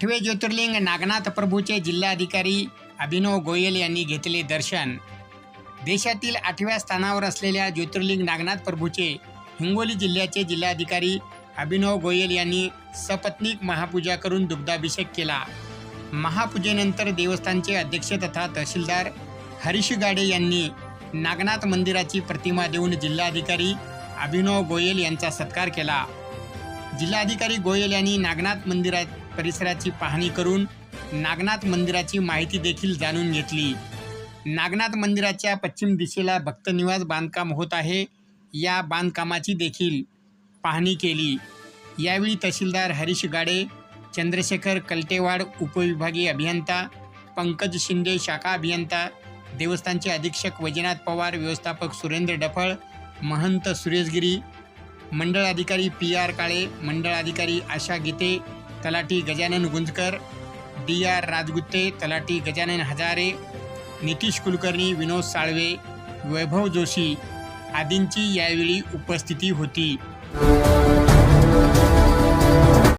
आठवे ज्योतिर्लिंग नागनाथ प्रभूचे जिल्हाधिकारी अभिनव गोयल यांनी घेतले दर्शन. देशातील आठव्या स्थानावर असलेल्या ज्योतिर्लिंग नागनाथ प्रभूचे हिंगोली जिल्ह्याचे जिल्हाधिकारी अभिनव गोयल यांनी सपत्नीक महापूजा करून दुग्धाभिषेक केला. महापूजेनंतर देवस्थानचे अध्यक्ष तथा तहसीलदार हरीश गाडे यांनी नागनाथ मंदिराची प्रतिमा देऊन जिल्हाधिकारी अभिनव गोयल यांचा सत्कार केला. जिल्हाधिकारी गोयल यांनी नागनाथ मंदिरा परिसराची पाहणी करून नागनाथ मंदिराची माहिती देखील जाणून घेतली. नागनाथ मंदिराच्या पश्चिम दिशेला भक्तनिवास बांधकाम होत आहे. या बांधकामाची देखील पाहणी केली. यावेळी तहसीलदार हरीश गाडे चंद्रशेखर कलटेवाड उपविभागीय अभियंता पंकज शिंदे शाखा अभियंता देवस्थानचे अधीक्षक वैजनाथ पवार व्यवस्थापक सुरेंद्र डफळ महंत सुरेशगिरी मंडळ अधिकारी पी आर काळे मंडळ अधिकारी आशा गीते तलाठी गजानन गुंजकर डी आर राजगुत्ते तलाठी गजानन हजारे नितीश कुलकर्णी विनोद साळवे वैभव जोशी आदींची यावेळी उपस्थिती होती.